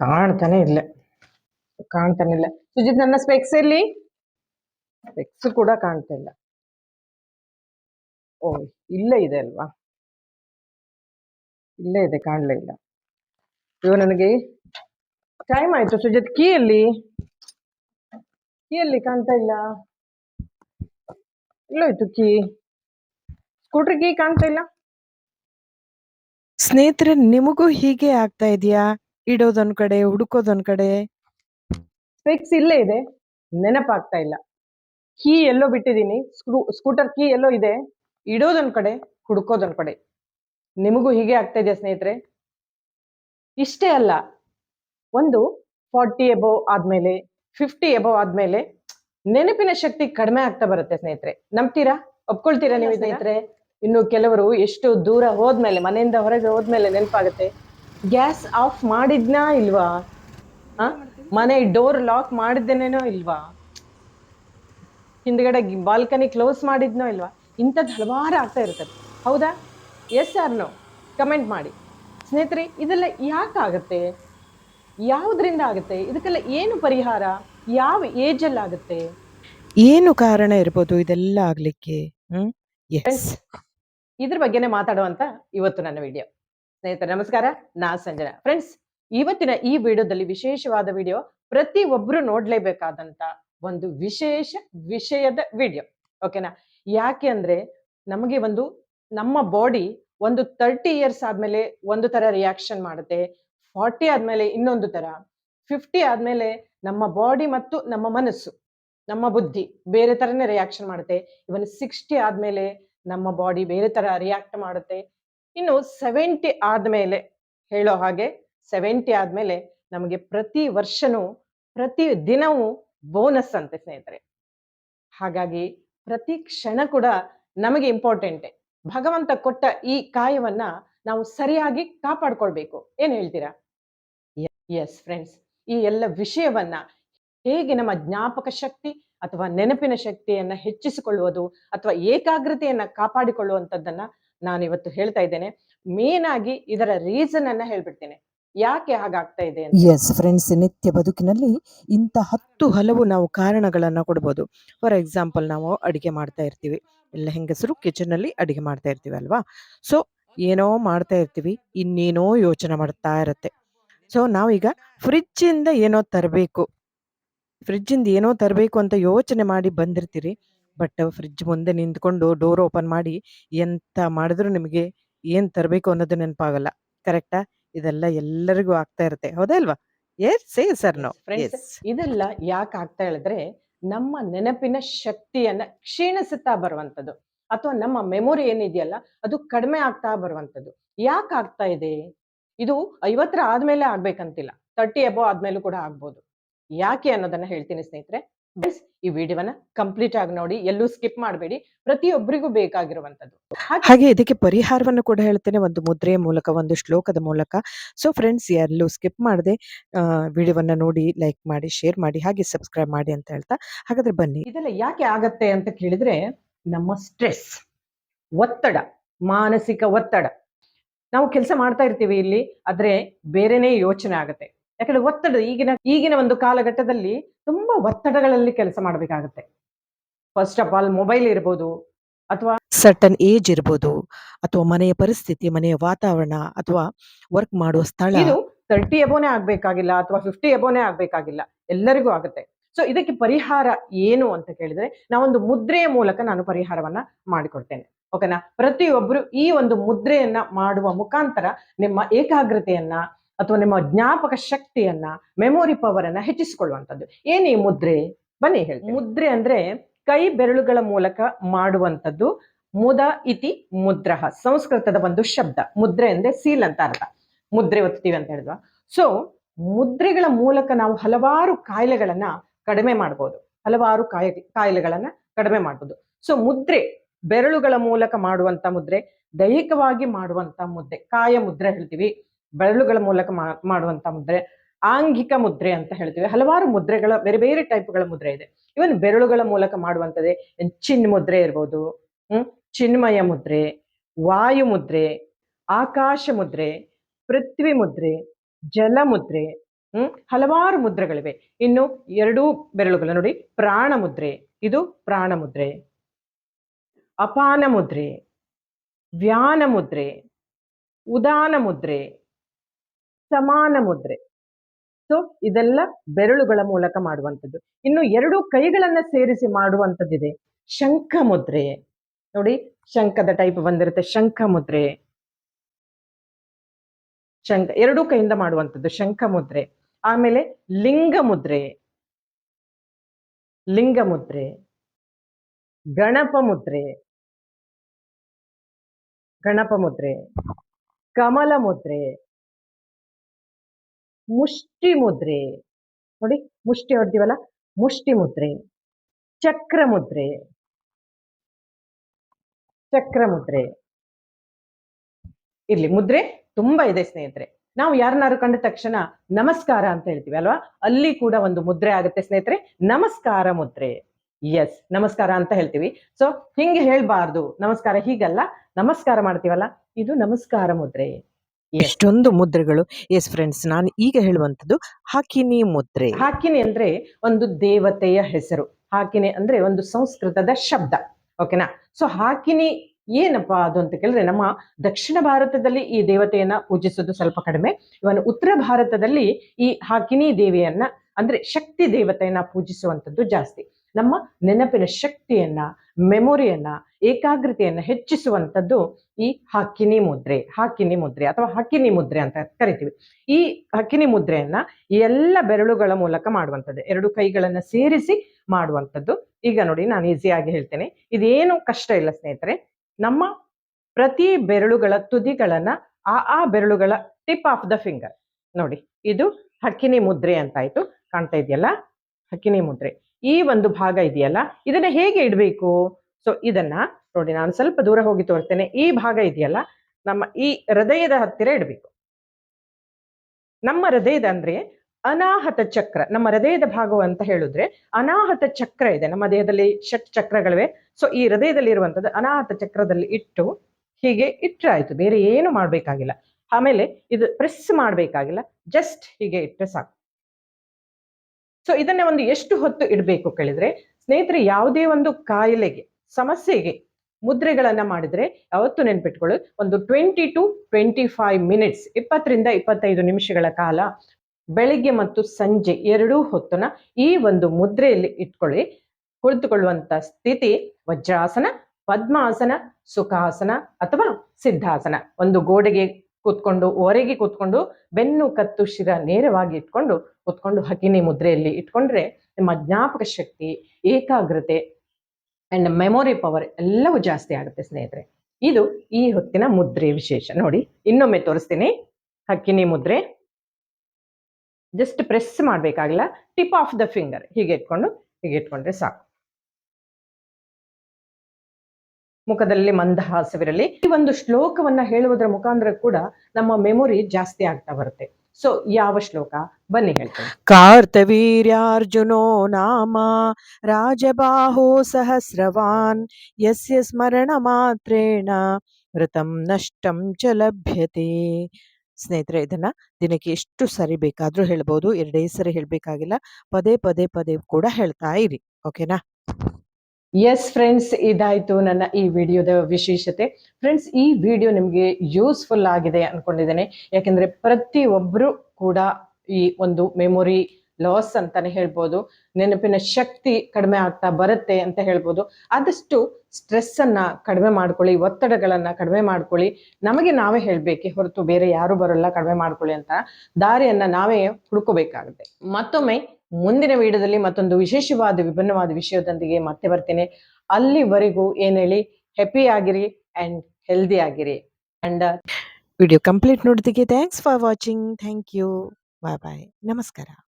ಕಾಣ್ತಾನೆ ಇಲ್ಲ. ಕಾಣ್ತಾನೆ ಇಲ್ಲ. ಸುಜಿತ್, ನನ್ನ ಸ್ಪೆಕ್ಸ್ ಎಲ್ಲಿ? ಸ್ಪೆಕ್ಸ್ ಕೂಡ ಕಾಣ್ತಾ ಇಲ್ಲ. ಓ, ಇಲ್ಲೇ ಇದೆ ಅಲ್ವಾ? ಇಲ್ಲೇ ಇದೆ, ಕಾಣ್ಲೇ ಇಲ್ಲ. ಇವ ನನಗೆ ಟೈಮ್ ಆಯ್ತು. ಸುಜಿತ್ ಕೀಯಲ್ಲಿ ಕೀ ಎಲ್ಲಿ ಕಾಣ್ತಾ ಇಲ್ಲ. ಇಲ್ಲೋಯ್ತು ಕೀ ಸ್ಕೂಟ್ರ್ ಕೀ ಕಾಣ್ತಾ ಇಲ್ಲ. ಸ್ನೇಹಿತರೆ, ನಿಮಗೂ ಹೀಗೆ ಆಗ್ತಾ ಇದೆಯಾ? ಇಡೋದೊಂದ್ ಕಡೆ ಹುಡುಕೋದೊಂದ್ ಕಡೆ. ಸ್ಪೆಕ್ಸ್ ಇಲ್ಲೇ ಇದೆ. ನೆನಪಾಗ್ತಾ ಇಲ್ಲ. ಕೀ ಎಲ್ಲೋ ಬಿಟ್ಟಿದ್ದೀನಿ. ಸ್ಕ್ರೂ ಸ್ಕೂಟರ್ ಕೀ ಎಲ್ಲೋ ಇದೆ. ಇಡೋದೊಂದ್ ಕಡೆ ಹುಡುಕೋದೊಂದ್ ಕಡೆ. ನಿಮಗೂ ಹೀಗೆ ಆಗ್ತಾ ಇದೆಯಾ ಸ್ನೇಹಿತರೆ? ಇಷ್ಟೇ ಅಲ್ಲ. ಒಂದು ಫಾರ್ಟಿ ಎಬೋವ್ ಆದ್ಮೇಲೆ ಫಿಫ್ಟಿ ಎಬೋವ್ ಆದ್ಮೇಲೆ ನೆನಪಿನ ಶಕ್ತಿ ಕಡಿಮೆ ಆಗ್ತಾ ಬರುತ್ತೆ ಸ್ನೇಹಿತರೆ. ನಂಬ್ತೀರಾ? ಒಪ್ಕೊಳ್ತೀರಾ ನೀವು ಸ್ನೇಹಿತರೆ? ಇನ್ನು ಕೆಲವರು ಎಷ್ಟು ದೂರ ಹೋದ್ಮೇಲೆ ಮನೆಯಿಂದ ಹೊರಗೆ ಹೋದ್ಮೇಲೆ ನೆನಪಾಗುತ್ತೆ. ಗ್ಯಾಸ್ ಆಫ್ ಮಾಡಿದ್ನಾ ಇಲ್ವಾ? ಮನೆ ಡೋರ್ ಲಾಕ್ ಮಾಡಿದ್ದೇನೇನೋ ಇಲ್ವಾ? ಹಿಂದ್ಗಡೆ ಬಾಲ್ಕನಿ ಕ್ಲೋಸ್ ಮಾಡಿದ್ನೋ ಇಲ್ವಾ? ಇಂಥದ್ದು ಹಲವಾರು ಆಗ್ತಾ ಇರ್ತದೆ ಹೌದಾ? S R no? ಕಮೆಂಟ್ ಮಾಡಿ. ಸ್ನೇಹಿತರೆ ಇದೆಲ್ಲ ಯಾಕಾಗತ್ತೆ ಯಾವುದರಿಂದ ಆಗುತ್ತೆ? ಇದಕ್ಕೆಲ್ಲ ಏನು ಪರಿಹಾರ? ಯಾವ ಏಜಲ್ಲಿ ಆಗುತ್ತೆ? ಏನು ಕಾರಣ ಇರ್ಬೋದು ಇದೆಲ್ಲ ಆಗ್ಲಿಕ್ಕೆ? ಎಸ್ ಇದ್ರ ಬಗ್ಗೆನೇ ಮಾತಾಡುವಂತ ಇವತ್ತು ನನ್ನ ವಿಡಿಯೋ. ಸ್ನೇಹಿತರೆ, ನಮಸ್ಕಾರ. ನಾ ಸಂಜನಾ. ಫ್ರೆಂಡ್ಸ್ ಇವತ್ತಿನ ಈ ವಿಡಿಯೋದಲ್ಲಿ ವಿಶೇಷವಾದ ವಿಡಿಯೋ ಪ್ರತಿ ಒಬ್ರು ನೋಡ್ಲೇಬೇಕಾದಂತ ಒಂದು ವಿಶೇಷ ವಿಷಯದ ವಿಡಿಯೋ. ಓಕೆನಾ ಯಾಕೆ ಅಂದ್ರೆ ನಮಗೆ ಒಂದು, ನಮ್ಮ ಬಾಡಿ ಒಂದು ತರ್ಟಿ ಇಯರ್ಸ್ ಆದ್ಮೇಲೆ ಒಂದು ತರ ರಿಯಾಕ್ಷನ್ ಮಾಡುತ್ತೆ ಫಾರ್ಟಿ ಆದ್ಮೇಲೆ ಇನ್ನೊಂದು ತರ ಫಿಫ್ಟಿ ಆದ್ಮೇಲೆ ನಮ್ಮ ಬಾಡಿ ಮತ್ತು ನಮ್ಮ ಮನಸ್ಸು, ನಮ್ಮ ಬುದ್ಧಿ ಬೇರೆ ತರನೇ ರಿಯಾಕ್ಷನ್ ಮಾಡುತ್ತೆ. ಇವನ್ ಸಿಕ್ಸ್ಟಿ ಆದ್ಮೇಲೆ ನಮ್ಮ ಬಾಡಿ ಬೇರೆ ತರ ರಿಯಾಕ್ಟ್ ಮಾಡುತ್ತೆ. ಇನ್ನು ಸೆವೆಂಟಿ ಆದ್ಮೇಲೆ ಹೇಳೋ ಹಾಗೆ ಸೆವೆಂಟಿ ಆದ್ಮೇಲೆ ನಮಗೆ ಪ್ರತಿ ವರ್ಷನೂ, ಪ್ರತಿ ದಿನವೂ ಬೋನಸ್ ಅಂತ ಸ್ನೇಹಿತರೆ. ಹಾಗಾಗಿ ಪ್ರತಿ ಕ್ಷಣ ಕೂಡ ನಮಗೆ ಇಂಪಾರ್ಟೆಂಟೆ ಭಗವಂತ ಕೊಟ್ಟ ಈ ಕಾಯವನ್ನ ನಾವು ಸರಿಯಾಗಿ ಕಾಪಾಡ್ಕೊಳ್ಬೇಕು. ಏನ್ ಹೇಳ್ತೀರಾ? ಎಸ್ ಫ್ರೆಂಡ್ಸ್ ಈ ಎಲ್ಲ ವಿಷಯವನ್ನ ಹೇಗೆ ನಮ್ಮ ಜ್ಞಾಪಕ ಶಕ್ತಿ ಅಥವಾ ನೆನಪಿನ ಶಕ್ತಿಯನ್ನ ಹೆಚ್ಚಿಸಿಕೊಳ್ಳುವುದು ಅಥವಾ ಏಕಾಗ್ರತೆಯನ್ನ ಕಾಪಾಡಿಕೊಳ್ಳುವಂಥದ್ದನ್ನ ನಾನು ಇವತ್ತು ಹೇಳ್ತಾ ಇದ್ದೇನೆ. ಮೇನ್ ಆಗಿ ಇದರ ರೀಸನ್ ಅನ್ನ ಹೇಳ್ಬಿಡ್ತೇನೆ. ಯಾಕೆ ಹಾಗಾಗ್ತಾ ಇದೆ ಎಸ್ ಫ್ರೆಂಡ್ಸ್ ನಿತ್ಯ ಬದುಕಿನಲ್ಲಿ ಇಂತ ಹತ್ತು ಹಲವು ನಾವು ಕಾರಣಗಳನ್ನ ಕೊಡ್ಬೋದು. ಫಾರ್ ಎಕ್ಸಾಂಪಲ್ ನಾವು ಅಡಿಗೆ ಮಾಡ್ತಾ ಇರ್ತೀವಿ. ಎಲ್ಲ ಹೆಂಗಸರು ಕಿಚನ್ ಅಲ್ಲಿ ಅಡಿಗೆ ಮಾಡ್ತಾ ಇರ್ತೀವಿ ಅಲ್ವಾ? ಸೊ ಏನೋ ಮಾಡ್ತಾ ಇರ್ತೀವಿ. ಇನ್ನೇನೋ ಯೋಚನೆ ಮಾಡ್ತಾ ಇರತ್ತೆ. ಸೊ ನಾವೀಗ ಫ್ರಿಜ್ ಇಂದ ಏನೋ ತರಬೇಕು. ಫ್ರಿಡ್ಜ್ ಇಂದ ಏನೋ ತರಬೇಕು ಅಂತ ಯೋಚನೆ ಮಾಡಿ ಬಂದಿರ್ತೀರಿ. ಬಟ್ ಫ್ರಿಡ್ಜ್ ಮುಂದೆ ನಿಂತ್ಕೊಂಡು ಡೋರ್ ಓಪನ್ ಮಾಡಿ ಎಂತ ಮಾಡಿದ್ರು ನಿಮಗೆ ಏನ್ ತರಬೇಕು ಅನ್ನೋದು ನೆನಪಾಗಲ್ಲ. ಕರೆಕ್ಟಾ? ಇದೆಲ್ಲ ಎಲ್ಲರಿಗೂ ಆಗ್ತಾ ಇರುತ್ತೆ. ಹೌದಾ ಅಲ್ವಾ yes say sir no Friends, ಇದೆಲ್ಲ ಯಾಕೆ ಆಗ್ತಾ ಹೇಳಿದ್ರೆ ನಮ್ಮ ನೆನಪಿನ ಶಕ್ತಿಯನ್ನ ಕ್ಷೀಣಿಸುತ್ತಾ ಬರುವಂತದ್ದು ಅಥವಾ ನಮ್ಮ ಮೆಮೊರಿ ಏನಿದೆಯಲ್ಲ ಅದು ಕಡಿಮೆ ಆಗ್ತಾ ಬರುವಂತದ್ದು ಯಾಕೆ ಆಗ್ತಾ ಇದೆ? ಇದು ಐವತ್ತರ ಆದ್ಮೇಲೆ ಆಗ್ಬೇಕಂತಿಲ್ಲ. ತರ್ಟಿ ಅಬೋ ಆದ್ಮೇಲೂ ಕೂಡ ಆಗ್ಬೋದು. ಯಾಕೆ ಅನ್ನೋದನ್ನ ಹೇಳ್ತೀನಿ ಸ್ನೇಹಿತರೆ Friends, ಈ ವಿಡಿಯೋವನ್ನ ಕಂಪ್ಲೀಟ್ ಆಗಿ ನೋಡಿ ಎಲ್ಲೂ ಸ್ಕಿಪ್ ಮಾಡಬೇಡಿ. ಪ್ರತಿಯೊಬ್ಬರಿಗೂ ಬೇಕಾಗಿರುವಂತದ್ದು ಹಾಗೆ ಇದಕ್ಕೆ ಪರಿಹಾರವನ್ನು ಕೂಡ ಹೇಳ್ತೇನೆ ಒಂದು ಮುದ್ರೆಯ ಮೂಲಕ ಒಂದು ಶ್ಲೋಕದ ಮೂಲಕ. ಸೊ ಫ್ರೆಂಡ್ಸ್ ಎಲ್ಲೂ ಸ್ಕಿಪ್ ಮಾಡದೆ ವಿಡಿಯೋವನ್ನ ನೋಡಿ ಲೈಕ್ ಮಾಡಿ ಶೇರ್ ಮಾಡಿ ಹಾಗೆ ಸಬ್ಸ್ಕ್ರೈಬ್ ಮಾಡಿ ಅಂತ ಹೇಳ್ತಾ. ಹಾಗಾದ್ರೆ ಬನ್ನಿ. ಇದೆಲ್ಲ ಯಾಕೆ ಆಗತ್ತೆ ಅಂತ ಕೇಳಿದ್ರೆ ನಮ್ಮ ಸ್ಟ್ರೆಸ್ ಒತ್ತಡ ಮಾನಸಿಕ ಒತ್ತಡ. ನಾವು ಕೆಲಸ ಮಾಡ್ತಾ ಇರ್ತೀವಿ ಇಲ್ಲಿ ಆದ್ರೆ ಬೇರೆನೇ ಯೋಚನೆ ಆಗತ್ತೆ. ಯಾಕಂದ್ರೆ ಒತ್ತಡ ಈಗಿನ ಈಗಿನ ಒಂದು ಕಾಲಘಟ್ಟದಲ್ಲಿ ತುಂಬಾ ಒತ್ತಡಗಳಲ್ಲಿ ಕೆಲಸ ಮಾಡಬೇಕಾಗುತ್ತೆ. ಫಸ್ಟ್ ಆಫ್ ಆಲ್ ಮೊಬೈಲ್ ಇರ್ಬೋದು ಅಥವಾ ಸರ್ಟನ್ ಏಜ್ ಇರ್ಬೋದು ಅಥವಾ ಮನೆಯ ಪರಿಸ್ಥಿತಿ ಮನೆಯ ವಾತಾವರಣ ಅಥವಾ ವರ್ಕ್ ಮಾಡುವ ಸ್ಥಳ. ಇದು ತರ್ಟಿ ಎಬೋನೇ ಆಗ್ಬೇಕಾಗಿಲ್ಲ ಅಥವಾ ಫಿಫ್ಟಿ ಎಬೋನೇ ಆಗ್ಬೇಕಾಗಿಲ್ಲ ಎಲ್ಲರಿಗೂ ಆಗುತ್ತೆ. ಸೊ ಇದಕ್ಕೆ ಪರಿಹಾರ ಏನು ಅಂತ ಕೇಳಿದ್ರೆ ನಾವೊಂದು ಮುದ್ರೆಯ ಮೂಲಕ ನಾನು ಪರಿಹಾರವನ್ನ ಮಾಡಿಕೊಡ್ತೇನೆ. ಓಕೆನಾ ಪ್ರತಿಯೊಬ್ಬರು ಈ ಒಂದು ಮುದ್ರೆಯನ್ನ ಮಾಡುವ ಮುಖಾಂತರ ನಿಮ್ಮ ಏಕಾಗ್ರತೆಯನ್ನ ಅಥವಾ ನಿಮ್ಮ ಜ್ಞಾಪಕ ಶಕ್ತಿಯನ್ನ ಮೆಮೊರಿ ಪವರ್ ಅನ್ನ ಹೆಚ್ಚಿಸಿಕೊಳ್ಳುವಂಥದ್ದು. ಏನೇ ಮುದ್ರೆ? ಬನ್ನಿ ಹೇಳಿ ಮುದ್ರೆ ಅಂದ್ರೆ ಕೈ ಬೆರಳುಗಳ ಮೂಲಕ ಮಾಡುವಂಥದ್ದು. ಮುದ ಇತಿ ಮುದ್ರಹ, ಸಂಸ್ಕೃತದ ಒಂದು ಶಬ್ದ. ಮುದ್ರೆ ಅಂದ್ರೆ ಸೀಲ್ ಅಂತ ಅರ್ಥ. ಮುದ್ರೆ ಒತ್ತೀವಿ ಅಂತ ಹೇಳಿದ್ವಾ? ಸೊ ಮುದ್ರೆಗಳ ಮೂಲಕ ನಾವು ಹಲವಾರು ಕಾಯಿಲೆಗಳನ್ನ ಕಡಿಮೆ ಮಾಡ್ಬೋದು. ಹಲವಾರು ಕಾಯ, ಕಾಯಿಲೆಗಳನ್ನ ಕಡಿಮೆ ಮಾಡಬಹುದು ಸೊ ಮುದ್ರೆ, ಬೆರಳುಗಳ ಮೂಲಕ ಮಾಡುವಂತ ಮುದ್ರೆ, ದೈಹಿಕವಾಗಿ ಮಾಡುವಂತ ಮುದ್ರೆ, ಕಾಯ ಮುದ್ರೆ ಹೇಳ್ತೀವಿ. ಬೆರಳುಗಳ ಮೂಲಕ ಮಾಡುವಂತ ಮುದ್ರೆ, ಆಂಗಿಕ ಮುದ್ರೆ ಅಂತ ಹೇಳ್ತೀವಿ. ಹಲವಾರು ಮುದ್ರೆಗಳ, ಬೇರೆ ಬೇರೆ ಟೈಪ್ಗಳ ಮುದ್ರೆ ಇದೆ. ಇವನ್ ಬೆರಳುಗಳ ಮೂಲಕ ಮಾಡುವಂತದ್ದೇ ಚಿನ್ ಮುದ್ರೆ ಇರ್ಬೋದು, ಹ್ಮ್? ಚಿನ್ಮಯ ಮುದ್ರೆ, ವಾಯು ಮುದ್ರೆ, ಆಕಾಶ ಮುದ್ರೆ, ಪೃಥ್ವಿ ಮುದ್ರೆ, ಜಲ ಮುದ್ರೆ, ಹ್ಮ್? ಹಲವಾರು ಮುದ್ರೆಗಳಿವೆ. ಇನ್ನು ಎರಡೂ ಬೆರಳುಗಳು ನೋಡಿ, ಪ್ರಾಣ ಮುದ್ರೆ, ಇದು ಪ್ರಾಣ ಮುದ್ರೆ. ಅಪಾನ ಮುದ್ರೆ, ವ್ಯಾನ ಮುದ್ರೆ, ಉದಾನ ಮುದ್ರೆ ಸಮಾನ ಮುದ್ರೆ. ಸೊ ಇದೆಲ್ಲ ಬೆರಳುಗಳ ಮೂಲಕ ಮಾಡುವಂಥದ್ದು. ಇನ್ನು ಎರಡು ಕೈಗಳನ್ನ ಸೇರಿಸಿ ಮಾಡುವಂಥದ್ದಿದೆ. ಶಂಖ ಮುದ್ರೆ. ನೋಡಿ, ಶಂಖದ ಟೈಪ್ ಬಂದಿರುತ್ತೆ. ಶಂಖ ಮುದ್ರೆ. ಶಂಖ, ಎರಡೂ ಕೈಯಿಂದ ಮಾಡುವಂಥದ್ದು. ಶಂಖ ಮುದ್ರೆ. ಆಮೇಲೆ ಲಿಂಗ ಮುದ್ರೆ. ಲಿಂಗ ಮುದ್ರೆ. ಗಣಪ ಮುದ್ರೆ. ಗಣಪ ಮುದ್ರೆ. ಕಮಲ ಮುದ್ರೆ. ಮುಷ್ಟಿ ಮುದ್ರೆ ನೋಡಿ, ಮುಷ್ಟಿ ಹೊಡ್ತೀವಲ್ಲ ಮುಷ್ಟಿ ಮುದ್ರೆ ಚಕ್ರ ಮುದ್ರೆ ಚಕ್ರ ಮುದ್ರೆ ಇರ್ಲಿ, ಮುದ್ರೆ ತುಂಬಾ ಇದೆ ಸ್ನೇಹಿತರೆ. ನಾವು ಯಾರನ್ನಾರು ಕಂಡ ತಕ್ಷಣ ನಮಸ್ಕಾರ ಅಂತ ಹೇಳ್ತೀವಿ ಅಲ್ವಾ? ಅಲ್ಲಿ ಕೂಡ ಒಂದು ಮುದ್ರೆ ಆಗುತ್ತೆ ಸ್ನೇಹಿತರೆ. ನಮಸ್ಕಾರ ಮುದ್ರೆ. ಎಸ್ ನಮಸ್ಕಾರ ಅಂತ ಹೇಳ್ತೀವಿ. ಸೊ ಹಿಂಗೆ ಹೇಳ್ಬಾರ್ದು. ನಮಸ್ಕಾರ ಹೀಗಲ್ಲ. ನಮಸ್ಕಾರ ಮಾಡ್ತೀವಲ್ಲ? ಇದು ನಮಸ್ಕಾರ ಮುದ್ರೆ. ಎಷ್ಟೊಂದು ಮುದ್ರೆಗಳು. ಎಸ್ ಫ್ರೆಂಡ್ಸ್ ನಾನು ಈಗ ಹೇಳುವಂಥದ್ದು ಹಾಕಿನಿ ಮುದ್ರೆ. ಹಾಕಿನಿ ಅಂದ್ರೆ ಒಂದು ದೇವತೆಯ ಹೆಸರು. ಹಾಕಿನಿ ಅಂದ್ರೆ ಒಂದು ಸಂಸ್ಕೃತದ ಶಬ್ದ. ಓಕೆನಾ ಸೊ ಹಾಕಿನಿ ಏನಪ್ಪಾ ಅದು ಅಂತ ಕೇಳಿದ್ರೆ ನಮ್ಮ ದಕ್ಷಿಣ ಭಾರತದಲ್ಲಿ ಈ ದೇವತೆಯನ್ನ ಪೂಜಿಸೋದು ಸ್ವಲ್ಪ ಕಡಿಮೆ. ಇವನು ಉತ್ತರ ಭಾರತದಲ್ಲಿ ಈ ಹಾಕಿನಿ ದೇವಿಯನ್ನ ಅಂದ್ರೆ ಶಕ್ತಿ ದೇವತೆಯನ್ನ ಪೂಜಿಸುವಂಥದ್ದು ಜಾಸ್ತಿ. ನಮ್ಮ ನೆನಪಿನ ಶಕ್ತಿಯನ್ನ ಮೆಮೊರಿಯನ್ನ ಏಕಾಗ್ರತೆಯನ್ನ ಹೆಚ್ಚಿಸುವಂಥದ್ದು ಈ ಹಕ್ಕಿನಿ ಮುದ್ರೆ ಹಾಕಿನಿ ಮುದ್ರೆ ಅಥವಾ ಹಕ್ಕಿನಿ ಮುದ್ರೆ ಅಂತ ಕರಿತೀವಿ. ಈ ಹಕ್ಕಿನಿ ಮುದ್ರೆಯನ್ನ ಎಲ್ಲ ಬೆರಳುಗಳ ಮೂಲಕ ಮಾಡುವಂಥದ್ದು, ಎರಡು ಕೈಗಳನ್ನ ಸೇರಿಸಿ ಮಾಡುವಂಥದ್ದು. ಈಗ ನೋಡಿ ನಾನು ಈಸಿಯಾಗಿ ಹೇಳ್ತೇನೆ. ಇದೇನು ಕಷ್ಟ ಇಲ್ಲ ಸ್ನೇಹಿತರೆ, ನಮ್ಮ ಪ್ರತಿ ಬೆರಳುಗಳ ತುದಿಗಳನ್ನ ಆ ಆ ಬೆರಳುಗಳ ಟಿಪ್ ಆಫ್ ದ ಫಿಂಗರ್ ನೋಡಿ, ಇದು ಹಕ್ಕಿನಿ ಮುದ್ರೆ ಅಂತಾಯ್ತು ಕಾಣ್ತಾ ಇದೆಯಲ್ಲ? ಹಕ್ಕಿನಿ ಮುದ್ರೆ. ಈ ಒಂದು ಭಾಗ ಇದೆಯಲ್ಲ? ಇದನ್ನ ಹೇಗೆ ಇಡಬೇಕು? ಸೊ ಇದನ್ನ ನೋಡಿ, ನಾನು ಸ್ವಲ್ಪ ದೂರ ಹೋಗಿ ತೋರ್ತೇನೆ. ಈ ಭಾಗ ಇದೆಯಲ್ಲ? ನಮ್ಮ ಈ ಹೃದಯದ ಹತ್ತಿರ ಇಡಬೇಕು. ನಮ್ಮ ಹೃದಯದ ಅಂದ್ರೆ ಅನಾಹತ ಚಕ್ರ. ನಮ್ಮ ಹೃದಯದ ಭಾಗವು ಅಂತ ಹೇಳಿದ್ರೆ ಅನಾಹತ ಚಕ್ರ ಇದೆ. ನಮ್ಮ ದೇಹದಲ್ಲಿ ಷಟ್ ಚಕ್ರಗಳಿವೆ. ಸೊ ಈ ಹೃದಯದಲ್ಲಿ ಇರುವಂತದ್ದು ಅನಾಹತ ಚಕ್ರದಲ್ಲಿ ಇಟ್ಟು ಹೀಗೆ ಇಟ್ಟರೆ ಆಯ್ತು. ಬೇರೆ ಏನು ಮಾಡ್ಬೇಕಾಗಿಲ್ಲ. ಆಮೇಲೆ ಇದು ಪ್ರೆಸ್ ಮಾಡ್ಬೇಕಾಗಿಲ್ಲ. ಜಸ್ಟ್ ಹೀಗೆ ಇಟ್ಟರೆ ಸಾಕು. ಸೊ ಇದನ್ನ ಒಂದು ಎಷ್ಟು ಹೊತ್ತು ಇಡಬೇಕು ಕೇಳಿದ್ರೆ, ಸ್ನೇಹಿತರೆ ಯಾವುದೇ ಒಂದು ಕಾಯಿಲೆಗೆ, ಸಮಸ್ಯೆಗೆ ಮುದ್ರೆಗಳನ್ನ ಮಾಡಿದ್ರೆ ಯಾವತ್ತು ನೆನ್ಪಿಟ್ಕೊಳ್ಳಿ, ಒಂದು twenty to twenty five minutes ಇಪ್ಪತ್ತರಿಂದ ಇಪ್ಪತ್ತೈದು ನಿಮಿಷಗಳ ಕಾಲ ಬೆಳಿಗ್ಗೆ ಮತ್ತು ಸಂಜೆ ಎರಡೂ ಹೊತ್ತನ ಈ ಒಂದು ಮುದ್ರೆಯಲ್ಲಿ ಇಟ್ಕೊಳ್ಳಿ. ಕುಳಿತುಕೊಳ್ಳುವಂತ ಸ್ಥಿತಿ, ವಜ್ರಾಸನ, ಪದ್ಮಾಸನ, ಸುಖಾಸನ ಅಥವಾ ಸಿದ್ಧಾಸನ. ಒಂದು ಗೋಡೆಗೆ ಕೂತ್ಕೊಂಡು, ಹೊರಗೆ ಕೂತ್ಕೊಂಡು, ಬೆನ್ನು, ಕತ್ತು, ಶಿರ ನೇರವಾಗಿ ಇಟ್ಕೊಂಡು, ಕೂತ್ಕೊಂಡು ಹಕಿನಿ ಮುದ್ರೆಯಲ್ಲಿ ಇಟ್ಕೊಂಡ್ರೆ ನಿಮ್ಮ ಜ್ಞಾಪಕ ಶಕ್ತಿ, ಏಕಾಗ್ರತೆ ಅಂಡ್ ಮೆಮೊರಿ ಪವರ್ ಎಲ್ಲವೂ ಜಾಸ್ತಿ ಆಗುತ್ತೆ ಸ್ನೇಹಿತರೆ. ಇದು ಈ ಹೊತ್ತಿನ ಮುದ್ರೆ ವಿಶೇಷ. ನೋಡಿ, ಇನ್ನೊಮ್ಮೆ ತೋರಿಸ್ತೀನಿ. ಹಕ್ಕಿನಿ ಮುದ್ರೆ. ಜಸ್ಟ್ ಪ್ರೆಸ್ ಮಾಡಬೇಕಾಗಿಲ್ಲ. ಟಿಪ್ ಆಫ್ ದ ಫಿಂಗರ್ ಹೀಗೆ ಇಟ್ಕೊಂಡು, ಹೀಗೆ ಇಟ್ಕೊಂಡ್ರೆ ಸಾಕು. ಮುಖದಲ್ಲಿ ಮಂದಹಾಸವಿರಲಿ. ಈ ಒಂದು ಶ್ಲೋಕವನ್ನ ಹೇಳುವುದರ ಮುಖಾಂತರ ಕೂಡ ನಮ್ಮ ಮೆಮೊರಿ ಜಾಸ್ತಿ ಆಗ್ತಾ ಬರುತ್ತೆ. ಸೊ ಯಾವ ಶ್ಲೋಕ? ಬನ್ನಿ ಹೇಳ್ತೇನೆ. ಕಾರ್ತವೀರ್ಯಾರ್ಜುನೋ ನಾಮ, ರಾಜಬಾಹೋ ಸಹಸ್ರವಾನ್, ಯಸ್ಯ ಸ್ಮರಣ ಮಾತ್ರೇಣ, ಋತಂ ನಷ್ಟಂ ಚ ಲಭ್ಯತೆ. ಸ್ನೇಹಿತರೆ, ಇದನ್ನ ದಿನಕ್ಕೆ ಎಷ್ಟು ಸರಿ ಬೇಕಾದ್ರೂ ಹೇಳ್ಬೋದು. ಎರಡೇ ಸರಿ ಹೇಳ್ಬೇಕಾಗಿಲ್ಲ. ಪದೇ ಪದೇ ಪದೇ ಕೂಡ ಹೇಳ್ತಾ ಇರಿ. ಓಕೆನಾ? ಎಸ್ ಫ್ರೆಂಡ್ಸ್ ಇದಾಯ್ತು ನನ್ನ ಈ ವಿಡಿಯೋದ ವಿಶೇಷತೆ. ಫ್ರೆಂಡ್ಸ್ ಈ ವಿಡಿಯೋ ನಿಮಗೆ ಯೂಸ್ಫುಲ್ ಆಗಿದೆ ಅನ್ಕೊಂಡಿದ್ದೇನೆ. ಯಾಕೆಂದ್ರೆ ಪ್ರತಿ ಒಬ್ರು ಕೂಡ ಈ ಒಂದು ಮೆಮೊರಿ ಲಾಸ್ ಅಂತಾನೆ ಹೇಳ್ಬೋದು, ನೆನಪಿನ ಶಕ್ತಿ ಕಡಿಮೆ ಆಗ್ತಾ ಬರುತ್ತೆ ಅಂತ ಹೇಳ್ಬೋದು. ಆದಷ್ಟು ಸ್ಟ್ರೆಸ್ ಅನ್ನ ಕಡಿಮೆ ಮಾಡ್ಕೊಳ್ಳಿ, ಒತ್ತಡಗಳನ್ನ ಕಡಿಮೆ ಮಾಡ್ಕೊಳ್ಳಿ. ನಮಗೆ ನಾವೇ ಹೇಳ್ಬೇಕೆ ಹೊರತು ಬೇರೆ ಯಾರು ಬರೋಲ್ಲ, ಕಡಿಮೆ ಮಾಡ್ಕೊಳ್ಳಿ ಅಂತ. ದಾರಿಯನ್ನ ನಾವೇ ಹುಡುಕೋಬೇಕಾಗುತ್ತೆ ಮತ್ತೊಮ್ಮೆ ಮುಂದಿನ ವಿಡಿಯೋದಲ್ಲಿ ಮತ್ತೊಂದು ವಿಶೇಷವಾದ ವಿಭಿನ್ನವಾದ ವಿಷಯದೊಂದಿಗೆ ಮತ್ತೆ ಬರ್ತೇನೆ. ಅಲ್ಲಿವರೆಗೂ ಏನ್ ಹೇಳಿ ಹ್ಯಾಪಿ ಆಗಿರಿ ಅಂಡ್ ಹೆಲ್ದಿ ಆಗಿರಿ. ಅಂಡ್ ವಿಡಿಯೋ ಕಂಪ್ಲೀಟ್ ನೋಡಿದ್ದಕ್ಕೆ thanks for watching thank you bye bye ನಮಸ್ಕಾರ.